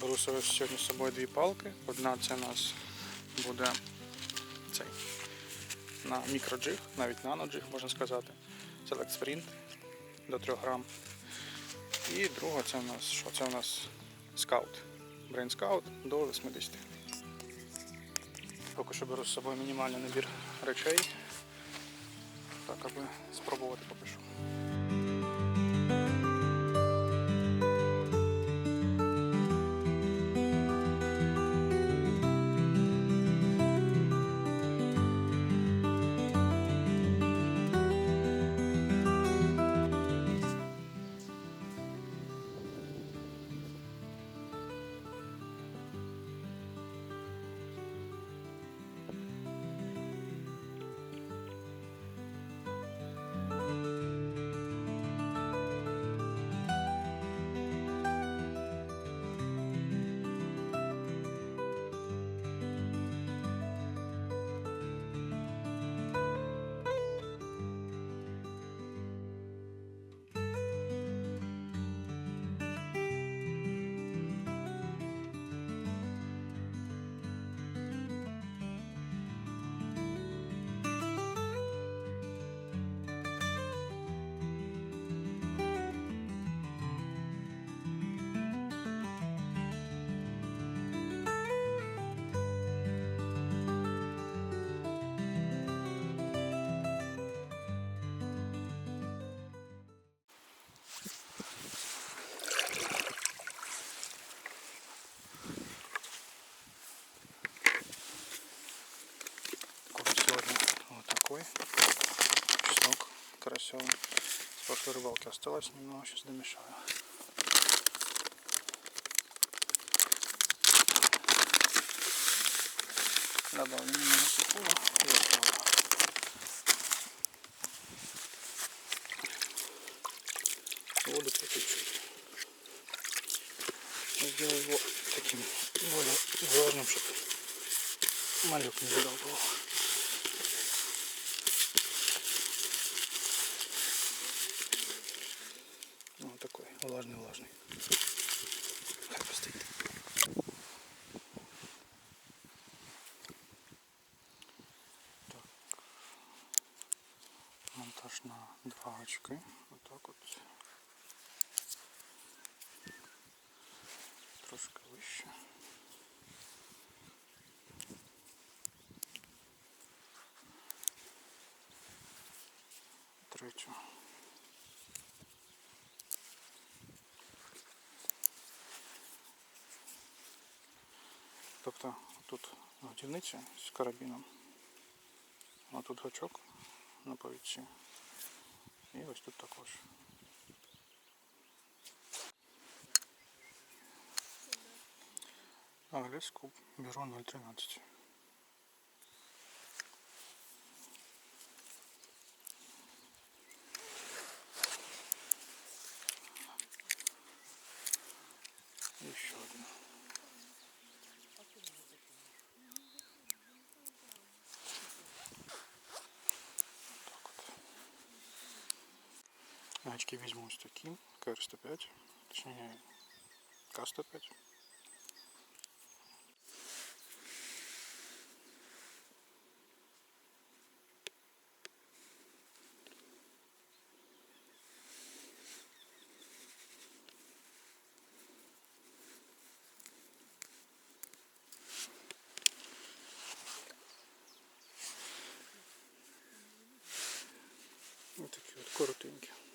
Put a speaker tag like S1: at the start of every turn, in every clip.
S1: Беру сьогодні з собою дві палки. Одна це у нас буде цей на мікроджиг, навіть наноджиг можна сказати. Select Sprint до 3 грам. І друга це у нас що? Це у нас Scout. Brain Scout до 80. Поки що беру з собою мінімальний набір речей. Так, аби спробувати поки. Такой чеснок карасевый. С прошлой рыбалки осталось немного, сейчас домешаю. Добавлю немного сухого и оставлю. Воду по чуть-чуть. Сделаю его таким более влажным, чтобы малюк не задолбал. Третю. Тобто тут годівниця з карабіном, а тут гачок на повідці. І ось тут також. Аліс Куб, бюро 013. Еще один. Так от. Гачки візьму ось такі, КР-105, точніше К-105. Ось такі от коротенькі.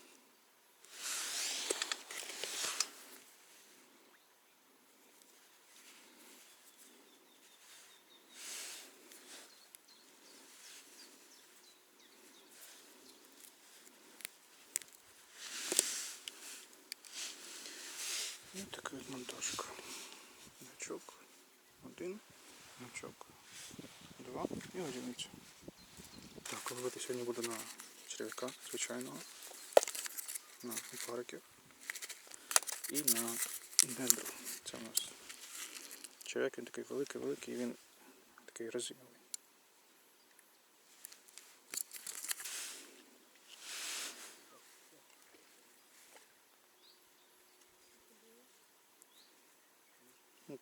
S1: Такий. Гачок один, гачок два і годівниця. Так, ловити сьогодні буду на черв'яка звичайного, на париків і на дендро. Це у нас черв'як, він такий великий-великий, він такий резиновий.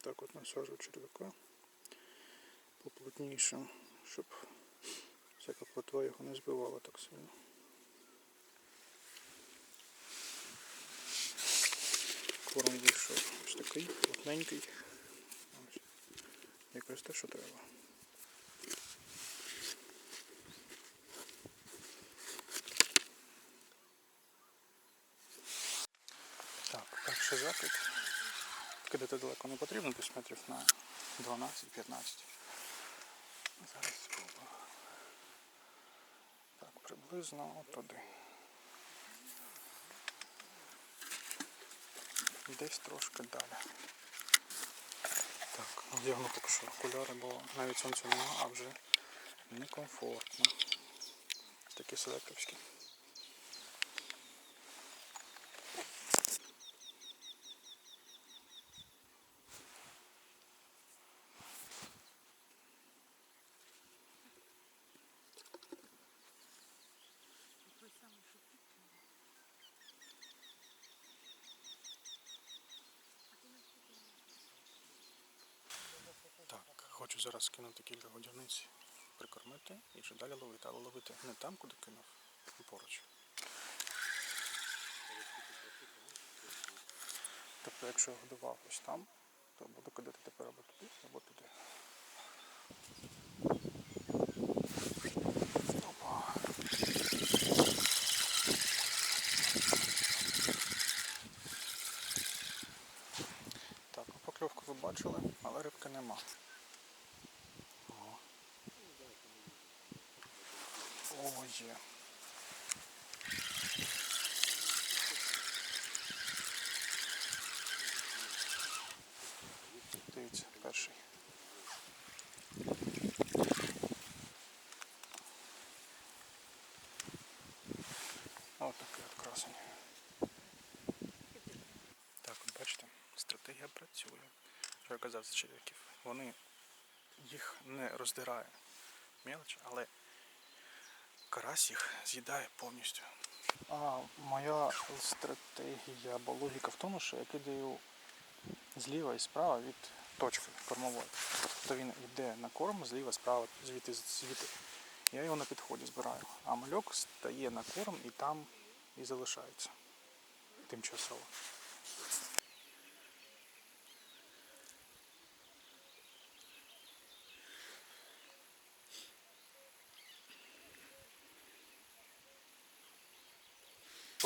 S1: Так от насаджу черв'яка поплотніше, щоб всяка плотва його не збивала так сильно. Корм вийшов ось такий, плотненький. Ось. Якраз те, що треба. Так, перший закид. Кидати далеко не потрібно, десь метрів на 12-15. Зараз спробую. Так, приблизно от туди. Десь трошки далі. Так, вдягну поки що окуляри, бо навіть сонця нема, а вже некомфортно. Такі селектовські. Так, зараз кинути кілька годівниць, прикормити і вже далі ловити, але ловити не там, куди кинув, а поруч. Тобто, якщо я годував ось там, то буду кидати тепер або туди, або туди. Опа. Так, покльовку ви бачили, але рибки нема. О, є. Дивіться, перший. Ось такий от красень. Так, от бачите, стратегія працює. Що я казав за черв'яків. Вони їх не роздирає мелоч, але карась їх з'їдає повністю. А моя стратегія або логіка в тому, що я кидаю зліва і справа від точки кормової. Тобто він йде на корм зліва, справа, звідти, звідти. Я його на підході збираю. А мальок стає на корм і там і залишається тимчасово.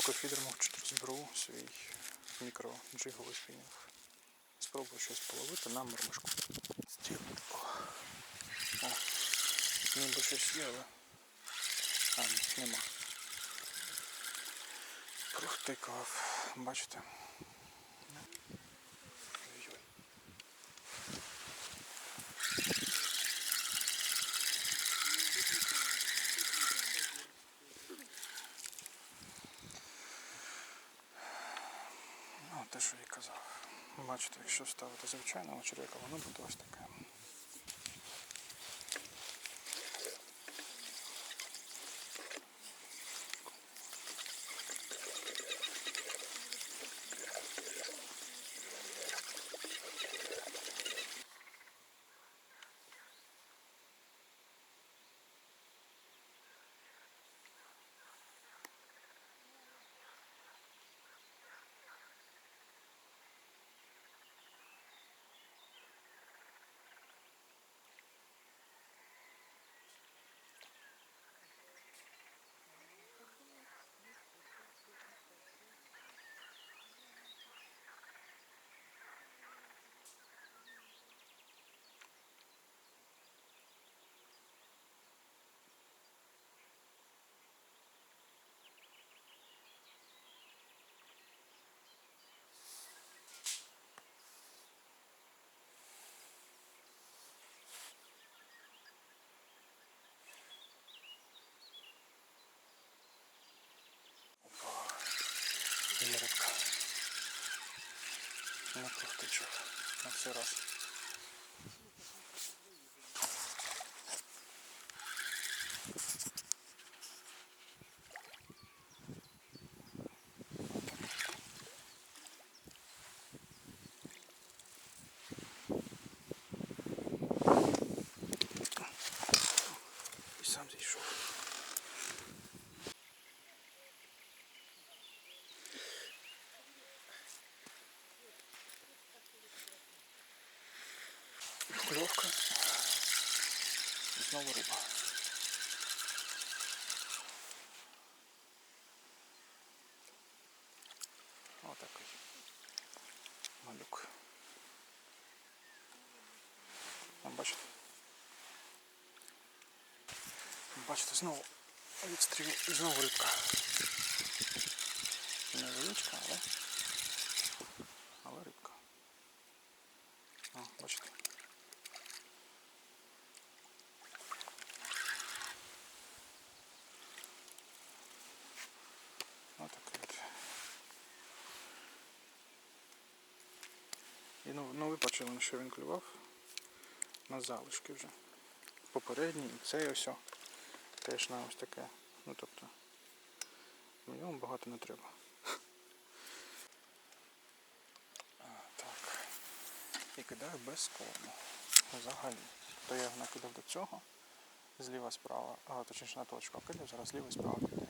S1: Поки фідер мовчить розберу свій мікроджиговий спінінг. Спробую щось половити на мормишку. О. Ніби щось є, але. А, нема. Крухтикав, Бачите? Ой-ой. Ну, те, що я казав. Бачите, якщо ставити звичайного черв'яка, воно буде ось таке. Є рибка. Не провтичок. На все раз. Знову риба. Отакий. Малюк. А, Бачите? Бачите, знову відстріл і знову рибка. Невеличка, але. Але рибка. О, бачите. Отакий от. І ну, ви бачили, що він клював. На залишки вже. Попередній і цей ось. Теж на ось таке. Ну тобто. В багато не треба. Так. І кидаю без корму. Взагалі. То я накидав до цього. Зліва справа. А, точніше на точку. А зараз зліва справа кидаю.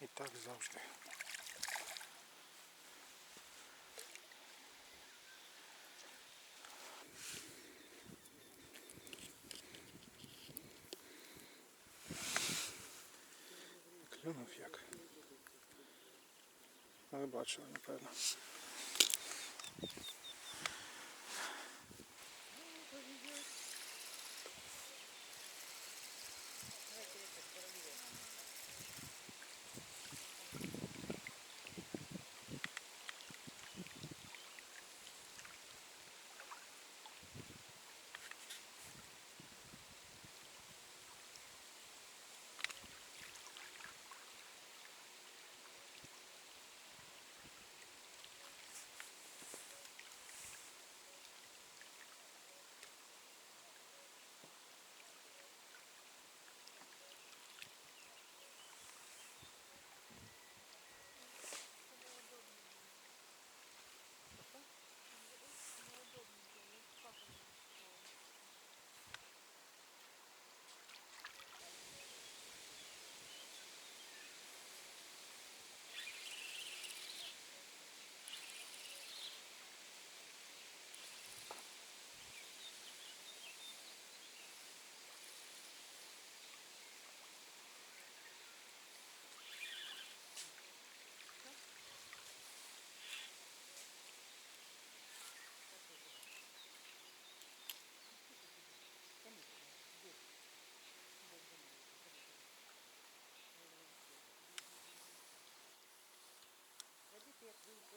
S1: І так завжди. Клюнув як. Ви бачили, напевно.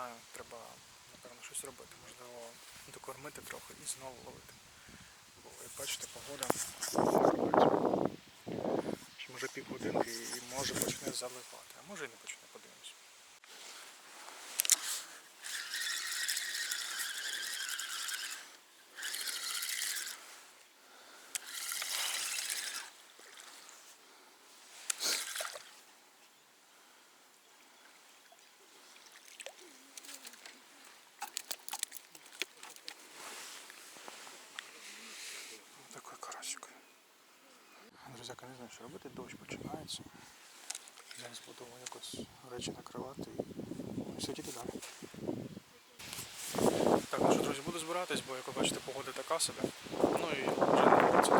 S1: знаю, треба, напевно, щось робити. Можливо, докормити трохи і знову ловити. Бо, як бачите, погода може півгодинки і може почне заливати, а може і не почне, не знаю, що робити, дощ починається. Зараз будемо якось речі накривати і сидіти далі. Так, ну що, друзі, буду збиратись, бо як ви бачите, погода така собі. Ну і вже не робиться.